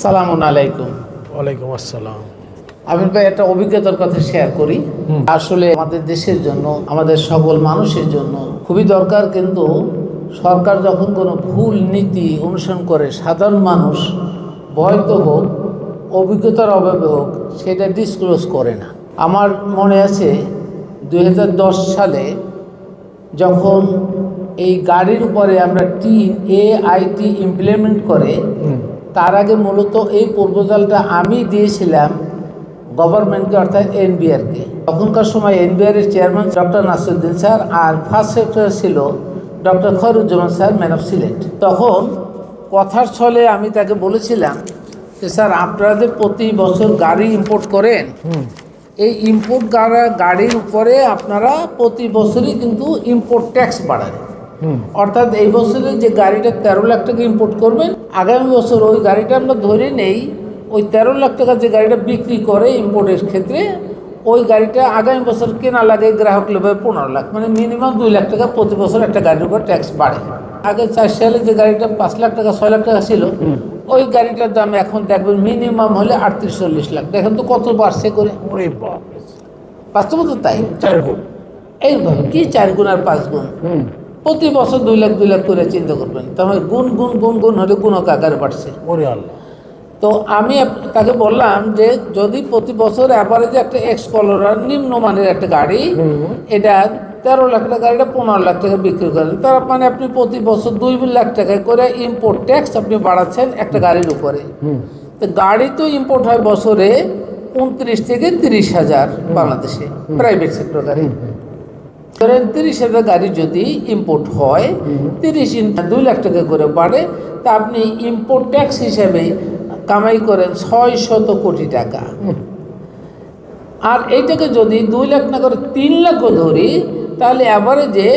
সালামুন আলাইকুম। ওয়ালাইকুম আসসালাম। আমি ভাই একটা অভিজ্ঞতার কথা শেয়ার করি। আসলে আমাদের দেশের জন্য আমাদের সকল মানুষের জন্য খুবই দরকার কিন্তু সরকার যখন কোনো ভুল নীতি অনুসরণ করে সাধারণ মানুষ ভয়তো হোক অভিজ্ঞতার অভাবে হোক সেটা ডিসক্লোজ করে না। আমার মনে আছে দুই হাজার দশ সালে যখন এই গাড়ির উপরে আমরা টি এ আইটি ইমপ্লিমেন্ট করে তার আগে মূলত এই প্রপোজালটা আমি দিয়েছিলাম গভর্নমেন্টকে অর্থাৎ এনবিআরকে। তখনকার সময় এনবিআর এর চেয়ারম্যান ডক্টর নাসিরুদ্দিন স্যার আর ফার্স্ট সেক্রেটারি ছিল doctor Khairuzzaman sir man of Sylhet. তখন কথার ছলে আমি তাকে বলেছিলাম যে স্যার আপনারা যে প্রতি বছর গাড়ি ইম্পোর্ট করেন এই ইম্পোর্ট গাড়ির উপরে আপনারা প্রতি বছরই কিন্তু ইম্পোর্ট ট্যাক্স বাড়ান। অর্থাৎ এই বছরে যে গাড়িটা তেরো লাখ টাকা ইম্পোর্ট করবেন আগামী বছর ওই গাড়িটা আমরা ধরে নেই ওই তেরো লাখ টাকা যে গাড়িটা বিক্রি করে ইম্পোর্টের ক্ষেত্রে ওই গাড়িটা আগামী বছর কেনা লাগে গ্রাহক লেবে পনেরো লাখ। মানে মিনিমাম দুই লাখ টাকা প্রতি বছর একটা গাড়ির উপর ট্যাক্স বাড়ে। আগে চার সালে যে গাড়িটা পাঁচ লাখ টাকা ছয় লাখ টাকা ছিল ওই গাড়িটার দাম এখন দেখবেন মিনিমাম হলে আটত্রিশ চল্লিশ লাখ। দেখেন তো কত বাড়ছে করে। বাস্তবত তাই। চার গুণ। এইভাবে কি চার গুণ আর পাঁচ গুণ? হুম। প্রতি বছর দুই লাখ দুই লাখ করে চিন্তা করবেন। তাহলে গুণ গুণ গুণ গুণ হলে গুণক আকারে বাড়ছে তো আমি তাকে বললাম যে যদি প্রতি বছর অ্যাভারেজে একটা এক্স কলোরার নিম্নমানের একটা গাড়ি এটা তেরো লাখ টাকা গাড়িটা পনেরো লাখ টাকা বিক্রি করেন তার মানে আপনি প্রতি বছর দুই লাখ টাকা করে ইম্পোর্ট ট্যাক্স আপনি বাড়াচ্ছেন একটা গাড়ির উপরে। তো গাড়ি তো ইম্পোর্ট হয় বছরে উনত্রিশ থেকে তিরিশ হাজার বাংলাদেশে প্রাইভেট সেক্টর গাড়ি। ধরেন তিরিশ হাজার গাড়ি যদি ইম্পোর্ট হয়, তিরিশ দুই লাখ টাকা করে বাড়ে, তা আপনি ইম্পোর্ট ট্যাক্স হিসেবে কামাই করেন ছয় শত কোটি টাকা। আর এইটাকে যদি দুই লাখ না করে তিন লাখও ধরি, তাহলে অ্যাভারেজে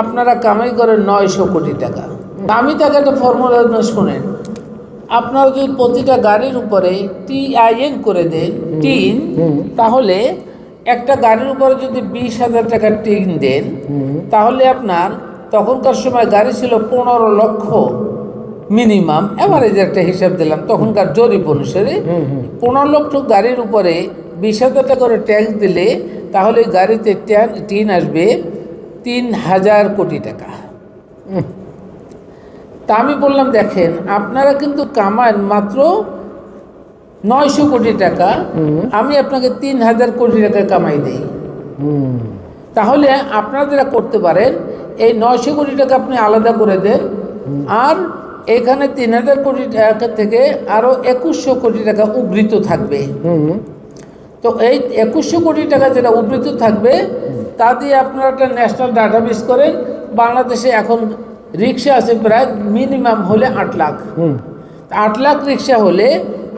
আপনারা কামাই করেন নয়শো কোটি টাকা। আমি তাকে একটা ফর্মুলা শোনেন। আপনারা যদি প্রতিটা গাড়ির উপরে টিআইএন করে দেন টিন তাহলে একটা গাড়ির উপরে যদি বিশ হাজার টাকা টিন দেন তাহলে আপনার তখনকার সময় গাড়ি ছিল পনেরো লক্ষ মিনিমাম অ্যাভারেজ একটা হিসাব দিলাম তখনকার জরিপ অনুসারে। পনেরো লক্ষ গাড়ির উপরে বিশ হাজার টাকা করে ট্যাক্স দিলে তাহলে গাড়িতে টিন আসবে তিন হাজার কোটি টাকা। তা আমি বললাম দেখেন আপনারা কিন্তু কামান মাত্র নয়শো কোটি টাকা আমি আপনাকে তিন হাজার কোটি টাকা কামাই দিই। হুম। তাহলে আপনারা যেটা করতে পারেন এই নয়শো কোটি টাকা আপনি আলাদা করে দেন। আর এখানে তিন হাজার কোটি টাকা থেকে আরও একুশশো কোটি টাকা উবৃত থাকবে। হুম। তো এই একুশশো কোটি টাকা যেটা উবৃত থাকবে তা দিয়ে আপনারা একটা ন্যাশনাল ডাটাবেস করেন। বাংলাদেশে এখন রিক্সা আছে প্রায় মিনিমাম হলে আট লাখ। আট লাখ রিক্সা হলে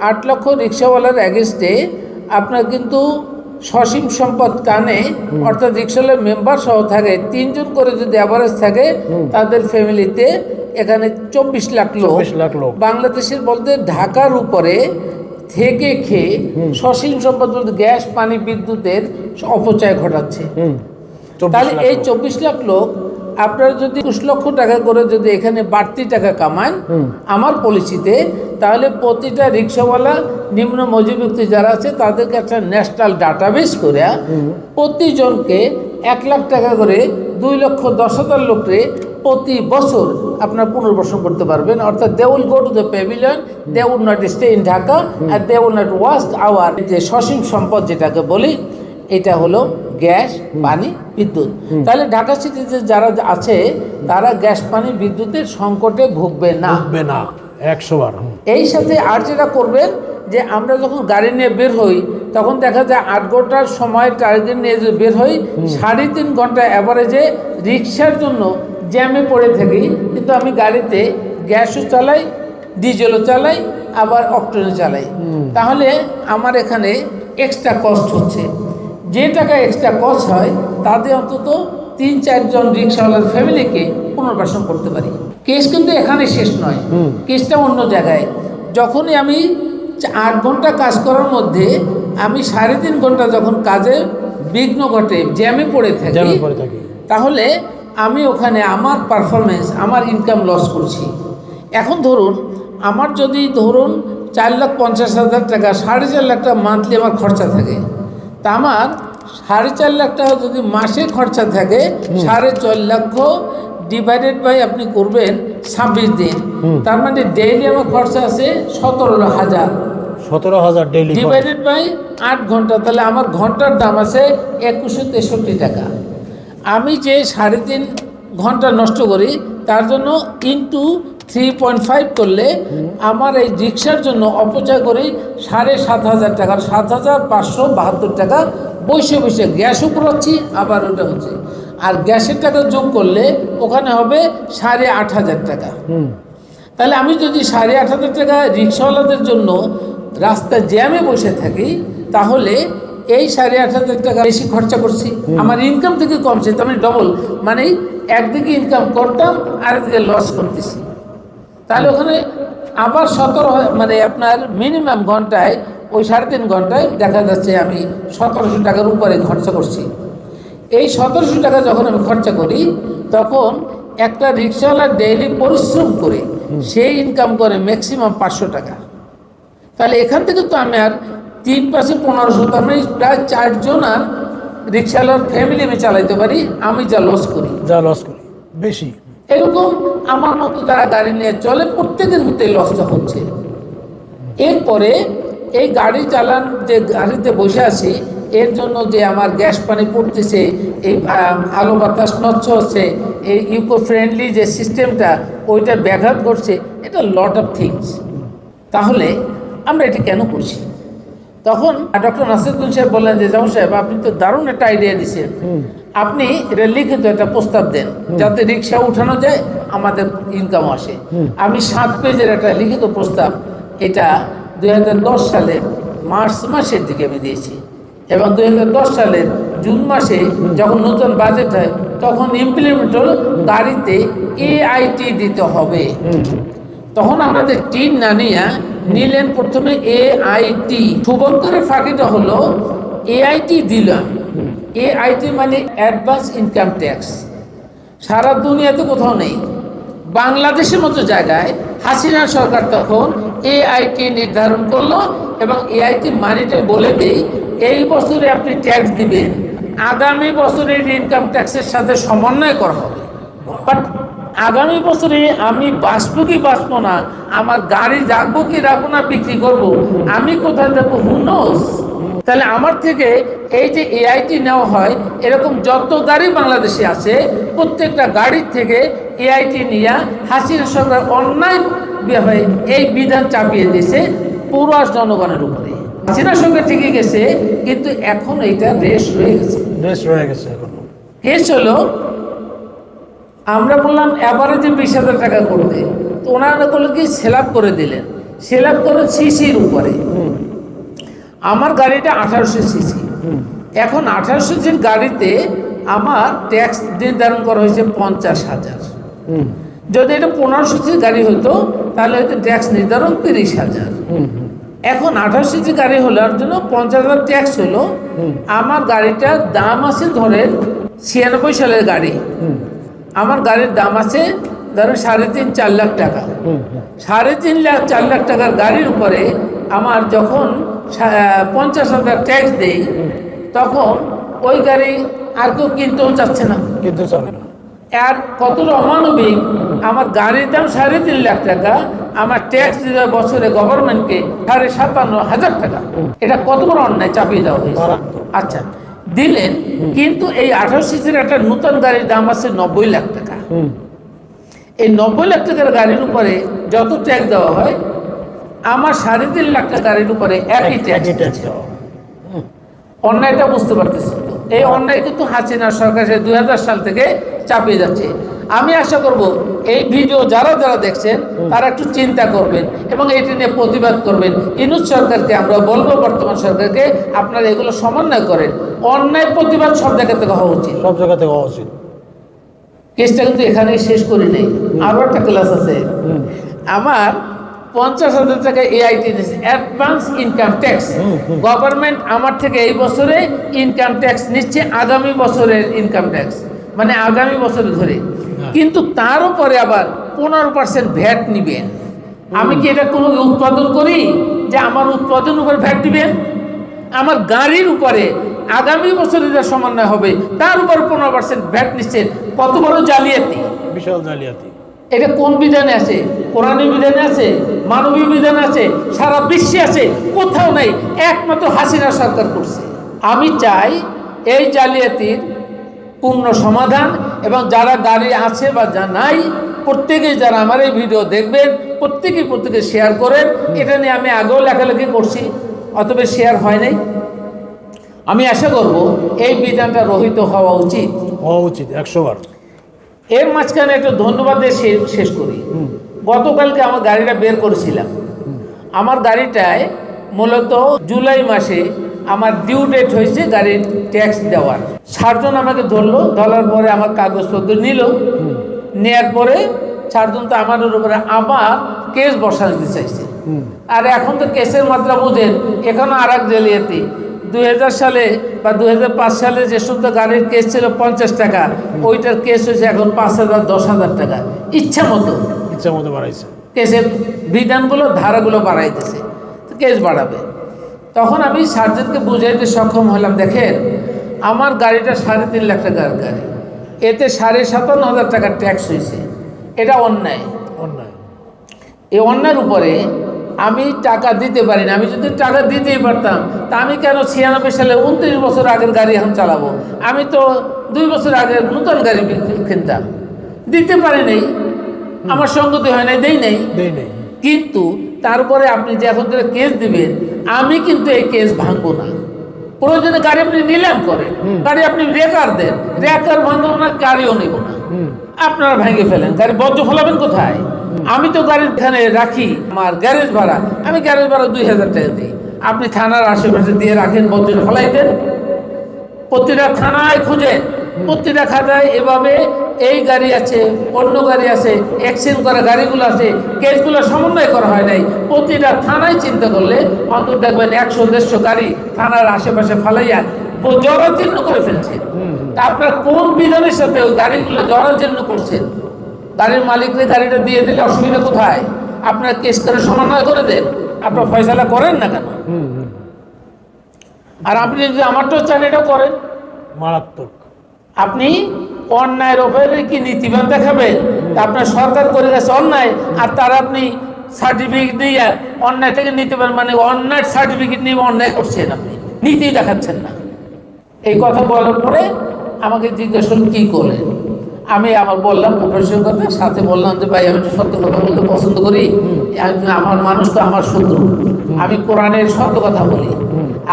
আট লক্ষ রিক্সাওয়ালার অ্যাগেনস্টে আপনার কিন্তু সসীম সম্পদ কানে অর্থাৎ রিক্সাওয়ালার মেম্বার সহ থাকে তিনজন করে যদি অ্যাভারেজ থাকে তাদের ফ্যামিলিতে এখানে চব্বিশ লাখ লোক চব্বিশ লাখ লোক। বাংলাদেশের বলতে ঢাকার উপরে থেকে খেয়ে সসীম সম্পদ বলতে গ্যাস পানি বিদ্যুতের অপচয় ঘটাচ্ছে। তাহলে এই চব্বিশ লাখ লোক আপনারা যদি একুশ লক্ষ টাকা করে যদি এখানে বাড়তি টাকা কামান আমার পলিসিতে তাহলে প্রতিটা রিক্সাওয়ালা নিম্ন মজুরিভুক্তি যারা আছে তাদেরকে একটা ন্যাশনাল ডাটাবেস করে প্রতিজনকে এক লাখ টাকা করে দুই লক্ষ দশ হাজার লোককে প্রতি বছর আপনার পুনর্বাসন করতে পারবেন। অর্থাৎ they will go to the pavilion they would not stay in Dhaka R they would not waste our যে সসীম সম্পদ যেটাকে বলি এটা হলো গ্যাস পানি বিদ্যুৎ। তাহলে ঢাকা সিটিতে যারা আছে তারা গ্যাস পানি বিদ্যুতের সংকটে ভুগবে না। উঠবে না একশো বার এই সাথে আর যেটা করবেন যে আমরা যখন গাড়ি নিয়ে বের হই তখন দেখা যায় আট ঘণ্টার সময় টার্গেট নিয়ে যদি বের হই সাড়ে তিন ঘণ্টা অ্যাভারেজে রিক্সার জন্য জ্যামে পড়ে থাকি। কিন্তু আমি গাড়িতে গ্যাসও চালাই ডিজেলও চালাই আবার অক্টেনও চালাই। তাহলে আমার এখানে এক্সট্রা কস্ট হচ্ছে। যে টাকা এক্সট্রা কস্ট হয় তাতে অন্তত তিন চারজন রিক্সাওয়ালার ফ্যামিলিকে পুনর্বাসন করতে পারি। কেস কিন্তু এখানে শেষ নয়। কেসটা অন্য জায়গায়। যখনই আমি আট ঘণ্টা কাজ করার মধ্যে আমি সাড়ে তিন ঘণ্টা যখন কাজে বিঘ্ন ঘটে জ্যামে পড়ে থাকি জ্যামে পড়ে থাকি। তাহলে আমি ওখানে আমার পারফরমেন্স আমার ইনকাম লস করছি। এখন ধরুন আমার যদি ধরুন চার লাখ পঞ্চাশ হাজার টাকা সাড়ে চার লাখ টাকা মান্থলি আমার খরচা থাকে। তা আমার সাড়ে চার লাখ টাকা যদি মাসে খরচা থাকে সাড়ে চার লক্ষ ডিভাইডেড বাই আপনি করবেন ছাব্বিশ দিন। তার মানে ডেইলি আমার খরচা আছে সতেরো হাজার। সতেরো হাজার ডেইলি ডিভাইডেড বাই আট ঘণ্টা তাহলে আমার ঘণ্টার দাম আছে একুশশো তেষট্টি টাকা। আমি যে সাড়ে তিন ঘণ্টা নষ্ট করি তার জন্য ইন্টু থ্রি পয়েন্ট ফাইভ করলে আমার এই রিক্সার জন্য অপচয় করি সাড়ে সাত হাজার টাকার সাত হাজার পাঁচশো বাহাত্তর টাকা বসে বসে গ্যাসও পুরাচ্ছি আবার ওটা হচ্ছে। আর গ্যাসের টাকা যোগ করলে ওখানে হবে সাড়ে আট হাজার টাকা। তাহলে আমি যদি সাড়ে আট হাজার টাকা রিক্সাওয়ালাদের জন্য রাস্তায় জ্যামে বসে থাকি তাহলে এই সাড়ে আট হাজার টাকা বেশি খরচা করছি। আমার ইনকাম থেকে কমছে তার মানে ডবল মানে একদিকে ইনকাম করতাম আরেকদিকে লস করতেছি। তাহলে ওখানে আবার সতেরো মানে আপনার মিনিমাম ঘন্টায় ওই সাড়ে তিন ঘন্টায় দেখা যাচ্ছে আমি সতেরোশো টাকার উপরে খরচা করছি। এই সতেরোশো টাকা যখন আমি খরচা করি তখন একটা রিক্সাওয়ালা ডেইলি পরিশ্রম করে সেই ইনকাম করে ম্যাক্সিমাম পাঁচশো টাকা। তাহলে এখান থেকে তো আমি আর তিন পাশে পনেরোশো তার মানে প্রায় চারজন আর রিক্সাওয়ালার ফ্যামিলি আমি চালাইতে পারি আমি যা লস করি। যা লস করি বেশি। এরকম আমার মতো যারা গাড়ি নিয়ে চলে, প্রত্যেকের ভিতরে লসটা হচ্ছে। এরপরে এই গাড়ি চালান, যে গাড়িতে বসে আছি, এর জন্য যে আমার গ্যাস পানি পড়তেছে, এই আলো বাতাস নচ্ছ হচ্ছে, এই ইকো ফ্রেন্ডলি যে সিস্টেমটা ওইটা ব্যাঘাত ঘটছে, এটা লট অফ থিংস তাহলে আমরা এটি কেন করছি? তখন ডক্টর নাসিরুদ্দিন সাহেব বললেন যে জামা সাহেব, আপনি তো দারুণ একটা আইডিয়া দিচ্ছেন আপনি এটা লিখিত একটা প্রস্তাব দেন যাতে রিক্সা উঠানো যায় আমাদের ইনকাম আসে। আমি সাত পেজের একটা লিখিত প্রস্তাব এটা দুই সালের মার্চ মাসের দিকে আমি দিয়েছি। এবং দুই সালের জুন মাসে যখন নতুন বাজেট হয় তখন ইমপ্লিমেন্ট হলো গাড়িতে এআইটি দিতে হবে। তখন আমাদের টিন না নিয়ে নিলেন প্রথমে এআইটি শুভঙ্করের ফাঁকিটা হলো এআইটি দিলাম। এআইটি মানে অ্যাডভান্স ইনকাম ট্যাক্স সারা দুনিয়াতে কোথাও নেই। বাংলাদেশের মতো জায়গায় হাসিনা সরকার তখন এআইটি নির্ধারণ করল এবং এআইটি মানিটা বলে দেই, এই বছরে আপনি ট্যাক্স দিবেন। আগামী বছরের ইনকাম ট্যাক্সের সাথে সমন্বয় করা হবে। বাট আগামী বছরে আমি বাঁচবো কি বাঁচবো না, আমার গাড়ি রাখব কি রাখব না বিক্রি করব, আমি কোথায় যাব? হুনোস তাহলে আমার থেকে এই যে এআইটি নেওয়া হয় এরকম যত গাড়ি বাংলাদেশে আছে প্রত্যেকটা গাড়ির থেকে এআইটি নিয়ে হাসিনা সরকার অন্যায় হয়ে এই বিধান চাপিয়ে দিয়েছে পুরো জনগণের উপরে। হাসিনা সরকার ঠিকই গেছে কিন্তু এখন এইটা রেশ রয়ে গেছে। বেশ রয়ে গেছে এখন। হলো আমরা বললাম অ্যাভারেজে বিশ হাজার টাকা করবে। তো ওনারা করল কি সেলাপ করে দিলেন। সেলাপ করে সিসির উপরে। আমার গাড়িটা আঠারোশো সিসি। এখন আঠারোশো সিসির গাড়িতে আমার ট্যাক্স নির্ধারণ করা হয়েছে পঞ্চাশ হাজার। যদি এটা পনেরোশো সিসির গাড়ি হতো তাহলে হয়তো ট্যাক্স নির্ধারণ তিরিশ হাজার। এখন আঠাশ সিসি গাড়ি হওয়ার জন্য পঞ্চাশ হাজার ট্যাক্স হলো আমার গাড়িটার দাম আছে ধরেন ছিয়ানব্বই সালের গাড়ি। আমার গাড়ির দাম আছে ধরেন সাড়ে তিন চার লাখ টাকা। সাড়ে তিন লাখ চার লাখ টাকার গাড়ির উপরে আমার যখন পঞ্চাশ হাজার ট্যাক্স দেই তখন ওই গাড়ি আর কেউ কিনতেও চাচ্ছে না। কিন্তু চলে না। আর কতটা অমানবিক আমার গাড়ির দাম সাড়ে তিন লাখ টাকা আমার ট্যাক্স দিতে বছরে গভর্নমেন্টকে সাড়ে সাতান্ন হাজার টাকা। এটা কত বড় অন্যায় চাপিয়ে দেওয়া হয়েছে? আচ্ছা দিলেন কিন্তু এই আঠারো সিসির একটা নতুন গাড়ির দাম আছে নব্বই লাখ টাকা। এই নব্বই লাখ টাকার গাড়ির উপরে যত ট্যাক্স দেওয়া হয় আমার সাড়ে তিন লাখ টাকা গাড়ির উপরে একই ট্যাক্স অন্যায়টা বুঝতে পারতেছি। এই অন্যায় কিন্তু হাসিনা সরকার সে দুই সাল থেকে চাপিয়ে যাচ্ছে। আমি আশা করব এই ভিডিও যারা যারা দেখছেন তারা একটু চিন্তা করবেন এবং এটি নিয়ে প্রতিবাদ করবেন। ইনুজ সরকারকে আমরা বলব বর্তমান সরকারকে আপনারা এগুলো সমন্বয় করেন। অন্যায় প্রতিবাদ সব জায়গা থেকে হওয়া উচিত। সব জায়গা থেকে হওয়া উচিত। কেসটা কিন্তু এখানেই শেষ করি নেই। আরও একটা ক্লাস আছে। আমার পঞ্চাশ হাজার টাকা AIT advance income tax government আমার থেকে এই বছরে ইনকাম ট্যাক্স নিচ্ছে আগামী বছরের ইনকাম ট্যাক্স মানে আগামী বছরে ধরে। কিন্তু তার উপরে আবার পনেরো পার্সেন্ট ভ্যাট নিবেন। আমি কি এটা কোনো উৎপাদন করি? যে আমার উৎপাদন উপর ভ্যাট দিবেন? আমার গাড়ির উপরে আগামী বছরে যা সমন্বয় হবে তার উপর পনেরো পার্সেন্ট ভ্যাট নিচ্ছেন কত বড় জালিয়াতি? বিশাল জালিয়াতি। এটা কোন বিধানে আছে? কোরআনী বিধানে আছে? মানবীয় বিধান আছে? সারা বিশ্বে আছে? কোথাও নেই। একমাত্র হাসিনা সরকার করছে। আমি চাই এই জালিয়াতির পূর্ণ সমাধান এবং যারা দাঁড়িয়ে আছে বা যা নাই প্রত্যেকে যারা আমার এই ভিডিও দেখবেন প্রত্যেকে প্রত্যেকে শেয়ার করেন। এটা নিয়ে আমি আগেও লেখালেখি করছি অতবে শেয়ার হয় নাই। আমি আশা করব এই বিধানটা রহিত হওয়া উচিত। হওয়া উচিত, একশো বার। এর মাঝখানে একটু ধন্যবাদ দিয়ে শেষ করি। গতকালকে আমার গাড়িটা বের করেছিলাম। আমার গাড়িটায় মূলত জুলাই মাসে আমার ডিউ ডেট হয়েছে গাড়ির ট্যাক্স দেওয়ার। সারজন আমাকে ধরলো ধরার পরে আমার কাগজপত্র নিল। নেয়ার পরে সারজন তো আমার উপরে আবার কেস বসাতে চাইছে। আর এখন তো কেসের মাত্রা বুঝেন এখনও আর এক জালিয়াতি। দুই হাজার সালে বা দুই হাজার পাঁচ সালে যে সমস্ত গাড়ির কেস ছিল পঞ্চাশ টাকা ওইটার কেস হয়েছে এখন পাঁচ হাজার দশ হাজার টাকা। ইচ্ছা মতো। ইচ্ছা মতো বাড়াইছে। কেসের বিধানগুলো ধারাগুলো বাড়াইতেছে। তো কেস বাড়াবে। তখন আমি সার্জেনকে বুঝাইতে সক্ষম হলাম দেখেন আমার গাড়িটা সাড়ে তিন লাখ টাকার গাড়ি। এতে সাড়ে সাতান্ন হাজার টাকার ট্যাক্স হয়েছে। এটা অন্যায়। অন্যায়। এই অন্যায়ের উপরে আমি টাকা দিতে পারি না আমি যদি টাকা দিতেই পারতাম তা আমি কেন ছিয়ানব্বই সালে উনত্রিশ বছর আগের গাড়ি এখন চালাবো? আমি তো দুই বছর আগে নতুন গাড়ি কিনতাম। দিতে পারি নাই আমার সঙ্গতি হয় নাই দেই নাই। দেই নেই। কিন্তু তারপরে আপনি যে এখন ধরে কেস দিবেন আমি কিন্তু এই কেস ভাঙবো না। প্রয়োজনে গাড়ি আপনি নিলাম করেন গাড়ি আপনি রেকার দেন রেকার ভাঙবো না গাড়িও নেব না। আপনারা ভেঙে ফেলেন গাড়ি বজ্র ফেলাবেন কোথায়? আমি তো গাড়ির এখানে রাখি আমার গ্যারেজ ভাড়া আমি গ্যারেজ ভাড়া দুই হাজার টাকা দিই। আপনি থানার আশেপাশে দিয়ে রাখেন বজ্র ফেলাই দেন। প্রতিটা থানায় খুঁজেন প্রতিটা খাতায় এভাবে এই গাড়ি আছে অন্য গাড়ি আছে অ্যাক্সিডেন্ট করা গাড়িগুলো আছে কেসগুলো সমন্বয় করা হয় নাই। প্রতিটা থানায় চিন্তা করলে অন্তর দেখবেন একশো দেড়শো গাড়ি থানার আশেপাশে ফালাইয়া জরাজীর্ণ করে ফেলছে। আপনার কোন বিধানের সাথে ওই গাড়িগুলো জরাজীর্ণ করছেন? গাড়ির মালিককে গাড়িটা দিয়ে দিলে অসুবিধা কোথায়? আপনার কেস করে সমন্বয় করে দেন। আপনার ফয়সালা করেন না কেন? আর আপনি যদি আমারটাও চান এটা করেন। মারাত্মক। আপনি অন্যায়ের ওপরে কি নীতিবান দেখাবেন? তা আপনার সরকার করে গেছে অন্যায় আর তার আপনি সার্টিফিকেট দিয়ে অন্যায় থেকে নীতিবান মানে অন্যায় সার্টিফিকেট নিয়ে অন্যায় করছেন আপনি। নীতি দেখাচ্ছেন না। এই কথা বলার পরে আমাকে জিজ্ঞেস করলেন কী করলেন? আমি আবার বললাম প্রফেশন কথা সাথে বললাম যে, ভাই, আমি সত্য কথা বলতে পছন্দ করি। আমার মানুষ তো আমার শত্রু। আমি কোরআনের সত্য কথা বলি।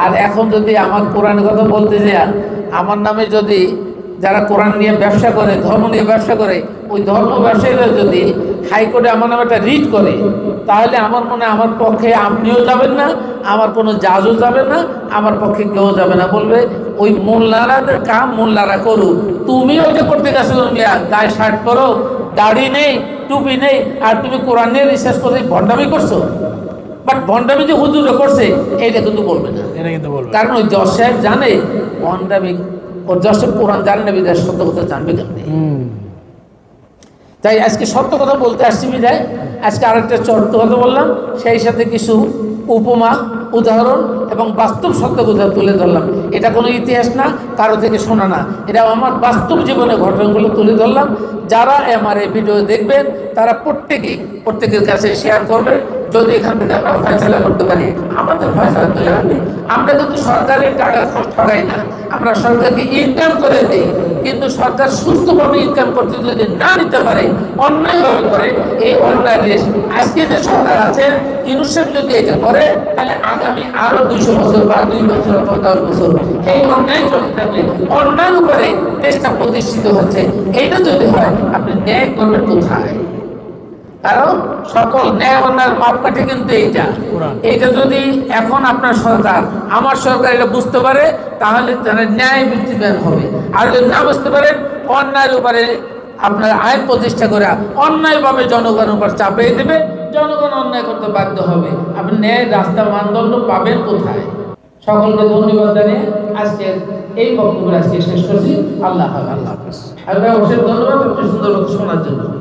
আর এখন যদি আমার কোরআনের কথা বলতে যাই, আমার নামে যদি যারা কোরআন নিয়ে ব্যবসা করে, ধর্ম নিয়ে ব্যবসা করে, ওই ধর্ম ব্যবসায়ীরা যদি হাইকোর্টে আমার নামে একটা রিট করে তাহলে আমার মনে হয় আমার পক্ষে আপনিও যাবেন না আমার কোনো জাজও যাবে না আমার পক্ষে কেউ যাবে না। বলবে ওই মোল্লারাদের কাম মোল্লারা করুক। তুমিও যে করতে গেছো গায়ে শার্ট করো দাড়ি নেই টুপি নেই আর তুমি কোরআন নিয়ে রিসার্চ করে ভণ্ডামি করছ? বাট ভণ্ডামি যে হুজুরে করছে এটা কিন্তু বলবে না। এটা কিন্তু বলবে কারণ ওই জজ সাহেব জানে ভণ্ডামি ওর জজ সাহেব কোরআন জানে না বিদায় সত্য কথা জানবে কেমনি? তাই আজকে সত্য কথা বলতে আসছি বিদায়। আজকে আরেকটা সত্য কথা বললাম, সেই সাথে কিছু উপমা, উদাহরণ এবং বাস্তব সত্য কথা তুলে ধরলাম। এটা কোনো ইতিহাস না, কারও থেকে শোনা না। এটা আমার বাস্তব জীবনের ঘটনাগুলো তুলে ধরলাম। যারা আমার এই ভিডিও দেখবেন, তারা প্রত্যেকেই প্রত্যেকের কাছে শেয়ার করবেন। যদি এখান থেকে আমরা ফয়সলা করতে পারি আমাদের ফয়সলা তুলে আনবে আমরা কিন্তু সরকারের টাকা ঠকাই না। আমরা সরকারকে ইনকাম করে দিই, কিন্তু সরকার সুস্থভাবে ইনকাম করতে যদি না নিতে পারে অন্যায়ভাবে করে এই অন্যায় দেশ। আজকে যে সরকার আছে ইউনিসেফ যদি এটা করে, তাহলে আগামী আরও দুশো বছর বা দুই বছর দশ বছর এই অন্যায় চলতে থাকলে অন্যায়ের উপরে দেশটা প্রতিষ্ঠিত হচ্ছে। এটা যদি হয়, আপনি ন্যায় করবেন কোথায়? কারণ সকল ন্যায় অন্যায়ের মাপকাঠি কিন্তু এইটা। এইটা যদি এখন আপনার সরকার আমার সরকার এটা বুঝতে পারে তাহলে তারা ন্যায় ভিত্তিবান হবে। আর যদি না বুঝতে পারেন অন্যায়ের উপরে আপনার আইন প্রতিষ্ঠা করে অন্যায়ভাবে জনগণের উপর চাপিয়ে দেবে জনগণ অন্যায় করতে বাধ্য হবে। আপনি ন্যায় রাস্তা মানদণ্ড পাবেন কোথায়? সকলকে ধন্যবাদ জানিয়ে আজকে এই বক্তব্য আজকে শেষ করছি। আল্লাহ হাফেজ। আল্লাহ হাফেজ। আর ধন্যবাদ আপনি সুন্দর শোনার জন্য।